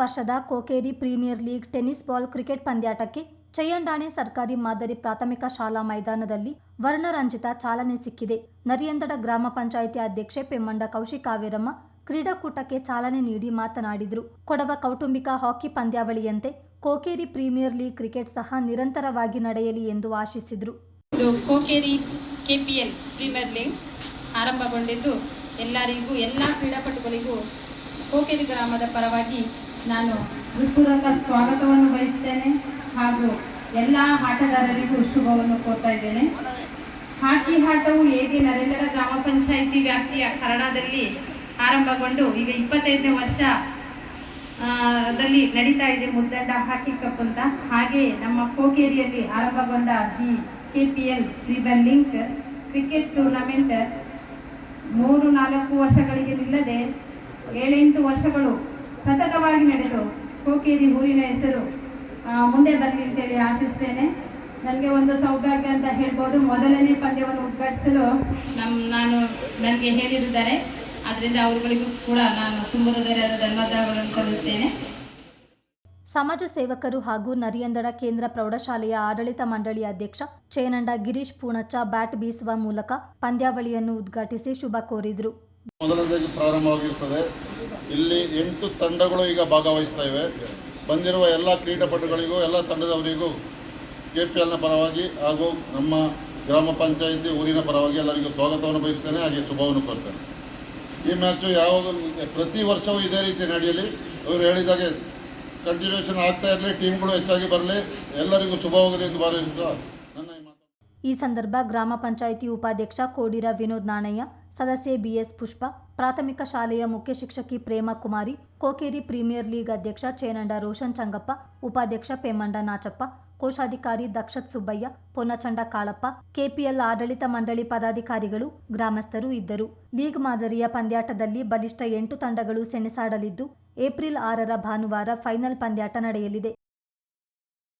ವರ್ಷದ Kokeri premier league tennis ball cricket ಪಂದ್ಯಾಟಕ್ಕೆ Chayyandane ಸರ್ಕಾರಿ ಮಾದರಿ ಪ್ರಾಥಮಿಕ ಶಾಲಾ ಮೈದಾನದಲ್ಲಿ ವರ್ಣರಂಜಿತ ಚಾಲನೆ ಸಿಕ್ಕಿದೆ. ನರಿಯಂದಡ ಗ್ರಾಮ ಪಂಚಾಯಿತಿ ಅಧ್ಯಕ್ಷೆ ಪೆಮ್ಮಂಡ ಕೌಶಿಕಾವೇರಮ್ಮ ಕ್ರೀಡಾಕೂಟಕ್ಕೆ ಚಾಲನೆ ನೀಡಿ ಮಾತನಾಡಿದರು. ಕೊಡವ ಕೌಟುಂಬಿಕ ಹಾಕಿ ಪಂದ್ಯಾವಳಿಯಂತೆ ಕೋಕೇರಿ ಪ್ರೀಮಿಯರ್ ಲೀಗ್ ಕ್ರಿಕೆಟ್ ಸಹ ನಿರಂತರವಾಗಿ ನಡೆಯಲಿ ಎಂದು ಆಶಿಸಿದರು. ಇದು ಕೋಕೇರಿ ಕೆಪಿಎಲ್ ಪ್ರೀಮಿಯರ್ ಲೀಗ್ ಆರಂಭಗೊಂಡಿದ್ದು ಎಲ್ಲರಿಗೂ, ಎಲ್ಲ ಕ್ರೀಡಾಪಟುಗಳಿಗೂ ಕೋಕೇರಿ ಗ್ರಾಮದ ಪರವಾಗಿ ನಾನು ಹೃತ್ಪೂರ್ವಕ ಸ್ವಾಗತವನ್ನು ಬಯಸ್ತೇನೆ ಹಾಗೂ ಎಲ್ಲ ಆಟಗಾರರಿಗೂ ಶುಭವನ್ನು ಕೋರ್ತಾ ಇದ್ದೇನೆ. ಹಾಕಿ ಆಟವು ಹೇಗೆ ನರೇಂದ್ರ ಗ್ರಾಮ ಪಂಚಾಯಿತಿ ವ್ಯಾಪ್ತಿಯ ಕನ್ನಡದಲ್ಲಿ ಆರಂಭಗೊಂಡು ಈಗ ಇಪ್ಪತ್ತೈದನೇ ವರ್ಷ ದಲ್ಲಿ ನಡೀತಾ ಇದೆ ಮುದ್ದಂಡ ಹಾಕಿ ಕಪ್ ಅಂತ. ಹಾಗೆ ನಮ್ಮ ಕೋಕೇರಿಯಲ್ಲಿ ಆರಂಭಗೊಂಡ ಈ K P L ribbon link cricket tournament ಮೂರು ನಾಲ್ಕು ವರ್ಷಗಳಿಗೆ ನಿಲ್ಲದೆ ಏಳೆಂಟು ವರ್ಷಗಳು ಸತತವಾಗಿ ನಡೆದು ಕೋಕೇರಿ ಊರಿನ ಹೆಸರು ಮುಂದೆ ಬರಲಿ ಅಂತೇಳಿ ಆಶಿಸ್ತೇನೆ. ನನಗೆ ಒಂದು ಸೌಭಾಗ್ಯ ಅಂತ ಹೇಳ್ಬೋದು. ಮೊದಲನೇ ಪಂದ್ಯವನ್ನು ಉದ್ಘಾಟಿಸಲು ನಮ್ಮ ನಾನು ನನಗೆ ಹೇಳಿರುತ್ತಾರೆ. ಅದರಿಂದ ಅವರುಗಳಿಗೂ ಕೂಡ ನಾನು ತುಂಬ ಹೃದಯದ ಧನ್ಯವಾದಗಳನ್ನು ಸಲ್ಲಿಸುತ್ತೇನೆ ಸಮಾಜ ಸೇವಕರು ಹಾಗೂ ನರಿಯಂದಡ ಕೇಂದ್ರ ಪ್ರೌಢಶಾಲೆಯ ಆಡಳಿತ ಮಂಡಳಿ ಅಧ್ಯಕ್ಷ ಚೇನಂಡ ಗಿರೀಶ್ ಪೂಣಚ್ಚ ಬ್ಯಾಟ್ ಬೀಸುವ ಮೂಲಕ ಪಂದ್ಯಾವಳಿಯನ್ನು ಉದ್ಘಾಟಿಸಿ ಶುಭ ಕೋರಿದರು. ಇಲ್ಲಿ ಎಂಟು ತಂಡಗಳು ಈಗ ಭಾಗವಹಿಸ್ತಾ ಇವೆ. ಬಂದಿರುವ ಎಲ್ಲ ಕ್ರೀಡಾಪಟುಗಳಿಗೂ, ಎಲ್ಲ ತಂಡದವರಿಗೂ ಕೆ ಪಿ ಎಲ್ನ ಪರವಾಗಿ ಹಾಗೂ ನಮ್ಮ ಗ್ರಾಮ ಪಂಚಾಯಿತಿ ಊರಿನ ಪರವಾಗಿ ಎಲ್ಲರಿಗೂ ಸ್ವಾಗತವನ್ನು ಬಯಸ್ತೇನೆ, ಹಾಗೆ ಶುಭವನ್ನು ಕೋರ್ತೇನೆ. ಈ ಮ್ಯಾಚು ಯಾವಾಗ ಪ್ರತಿ ವರ್ಷವೂ ಇದೇ ರೀತಿ ನಡೆಯಲಿ. ಅವರು ಹೇಳಿದಾಗೆ ಕಂಟಿನ್ಯೂಷನ್ ಆಗ್ತಾ ಇರಲಿ ಟೀಮ್ಗಳು ಹೆಚ್ಚಾಗಿ ಬರಲಿ. ಎಲ್ಲರಿಗೂ ಶುಭವಾಗಲಿ ಎಂದು ಭಾವಿಸುತ್ತಾ ಈ ಸಂದರ್ಭ ಗ್ರಾಮ ಪಂಚಾಯಿತಿ ಉಪಾಧ್ಯಕ್ಷ ಕೋಡಿರ ವಿನೋದ್ ನಾಣಯ್ಯ ಸದಸ್ಯೆ ಬಿಎಸ್ ಪುಷ್ಪ, ಪ್ರಾಥಮಿಕ ಶಾಲೆಯ ಮುಖ್ಯ ಶಿಕ್ಷಕಿ ಪ್ರೇಮ ಕುಮಾರಿ, ಕೋಕೇರಿ ಪ್ರೀಮಿಯರ್ ಲೀಗ್ ಅಧ್ಯಕ್ಷ ಚೇನಂಡ ರೋಷನ್ ಚಂಗಪ್ಪ, ಉಪಾಧ್ಯಕ್ಷ ಪೇಮಂಡ ನಾಚಪ್ಪ, ಕೋಶಾಧಿಕಾರಿ ದಕ್ಷತ್ ಸುಬ್ಬಯ್ಯ, ಪೊನ್ನಚಂಡ ಕಾಳಪ್ಪ, ಕೆಪಿಎಲ್ ಆಡಳಿತ ಮಂಡಳಿ ಪದಾಧಿಕಾರಿಗಳು, ಗ್ರಾಮಸ್ಥರು ಇದ್ದರು. ಲೀಗ್ ಮಾದರಿಯ ಪಂದ್ಯಾಟದಲ್ಲಿ ಬಲಿಷ್ಠ ಎಂಟು ತಂಡಗಳು ಸೆಣಸಾಡಲಿದ್ದು, ಏಪ್ರಿಲ್ ಆರರ ಭಾನುವಾರ ಫೈನಲ್ ಪಂದ್ಯಾಟ ನಡೆಯಲಿದೆ.